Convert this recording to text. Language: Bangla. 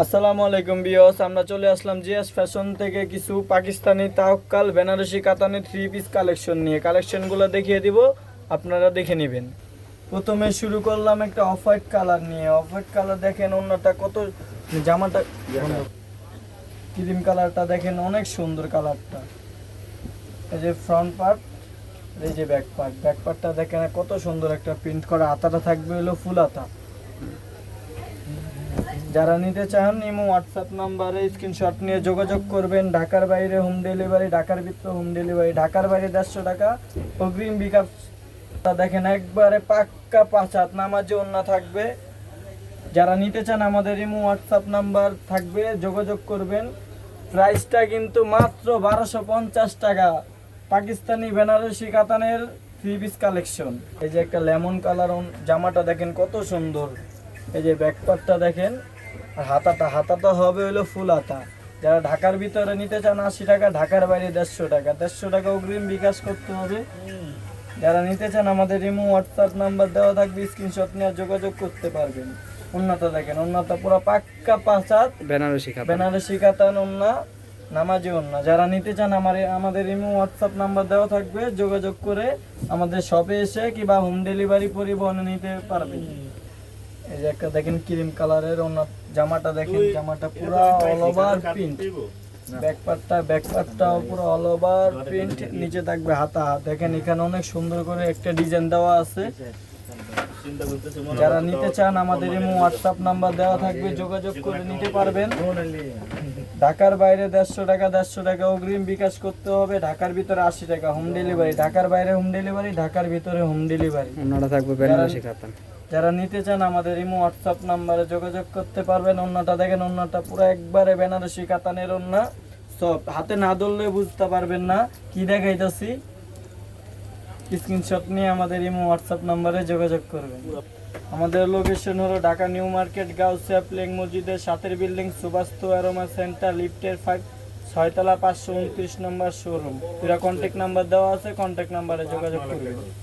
আসসালামু আলাইকুম বিয়স আমরা চলে আসলাম জিএস ফ্যাশন থেকে কিছু পাকিস্তানি তাওকাল বেনারসি, কাতানি থ্রি পিস কালেকশন নিয়ে। কালেকশনগুলো দেখিয়ে দিব, আপনারা দেখে নেবেন। প্রথমে শুরু করলাম একটা অফ হোয়াইট কালার নিয়ে। অফ হোয়াইট কালার দেখেন, অন্যটা কত জামাটা ক্রিম কালারটা দেখেন, অনেক সুন্দর কালারটা। এই যে ফ্রন্ট পার্ট এই যে ব্যাক পার্ট ব্যাক পার্টটা দেখেন, কত সুন্দর একটা প্রিন্ট করা। আতাটা থাকবে হলো ফুল আতা। যারা নিতে চান, ইমো হোয়াটসঅ্যাপ নাম্বারে স্ক্রিনশট নিয়ে যোগাযোগ করবেন। ঢাকার বাইরে হোম ডেলিভারি ঢাকার ভিতরে হোম ডেলিভারি ঢাকার বাইরে দেড়শো টাকা। অগ্রিম বিকাশ তা দেখেন, একবারে পাক্কা পাঁচ হাত নামাজে অন্য থাকবে। যারা নিতে চান, আমাদের ইমো হোয়াটসঅ্যাপ নাম্বার থাকবে, যোগাযোগ করবেন। প্রাইসটা কিন্তু মাত্র বারোশো পঞ্চাশ টাকা। পাকিস্তানি, বেনারসি, কাতানের থ্রি পিস কালেকশন এই যে একটা লেমন কালার জামাটা দেখেন কত সুন্দর। এই যে ব্যাকপারটা দেখেন। আর হাতাটা হাতাটা হবে হলো ফুল হাতা। যারা ঢাকার ভিতরে নিতে চান আশি টাকা ঢাকার বাইরে দেড়শো টাকা। দেড়শো টাকা অগ্রিম বিকাশ করতে হবে। যারা নিতে চান আমাদের ইমো হোয়াটসঅ্যাপ নাম্বার দেওয়া থাকবে স্ক্রিনশট নিয়ে যোগাযোগ করতে পারবেন। উন্নত দেখেন উন্নত পুরো পাক্কা পাঁচাত। বেনারসি বেনারসি কাতান উন্না নামাজি উন্না যারা নিতে চান আমার আমাদের ইমো হোয়াটসঅ্যাপ নাম্বার দেওয়া থাকবে যোগাযোগ করে আমাদের শপে এসে কিংবা হোম ডেলিভারি পরিবহনে নিতে পারবেন। এই যে একটা দেখেন ক্রিম কালারের অন্য জামাটা দেখেন জামাটা পুরো অল ওভার প্রিন্ট ব্যাক পার্টটা ব্যাক পার্টটাও পুরো অল ওভার প্রিন্ট নিচে থাকবে হাতা দেখেন এখানে অনেক সুন্দর করে একটা ডিজাইন দেওয়া আছে। যারা নিতে চান আমাদের ইমো হোয়াটসঅ্যাপ নাম্বার দেওয়া থাকবে যোগাযোগ করে নিতে পারবেন। ঢাকার বাইরে দেড়শো টাকা দেড়শো টাকা অগ্রিম বিকাশ করতে হবে। ঢাকার ভিতরে আশি টাকা হোম ডেলিভারি ঢাকার বাইরে হোম ডেলিভারি ঢাকার ভিতরে হোম ডেলিভারি অন্যটা থাকবে বেনারসি যারা নিতে চান আমাদের ইমো হোয়াটসঅ্যাপ নাম্বারে যোগাযোগ করতে পারবেন। অন্যটা দেখেন অন্যটা পুরো একবারে বেনারসি কাতানের অন্য। সব হাতে না ধরলে বুঝতে পারবেন না। কি দেখাইতেছি? স্ক্রিনশট নিয়ে আমাদের ইমো হোয়াটসঅ্যাপ নাম্বারে যোগাযোগ করবেন। আমাদের লোকেশন হলো ঢাকা নিউ মার্কেট গাউসিয়া প্লেং মসজিদের সাতের বিল্ডিং সুবাস্তু অ্যারোমা সেন্টার লিফটের ফাইভ ছয়তলা পাঁচশো উনত্রিশ নম্বর শোরুম এরা কন্ট্যাক্ট নাম্বার দেওয়া আছে কন্ট্যাক্ট নাম্বারে যোগাযোগ করবেন।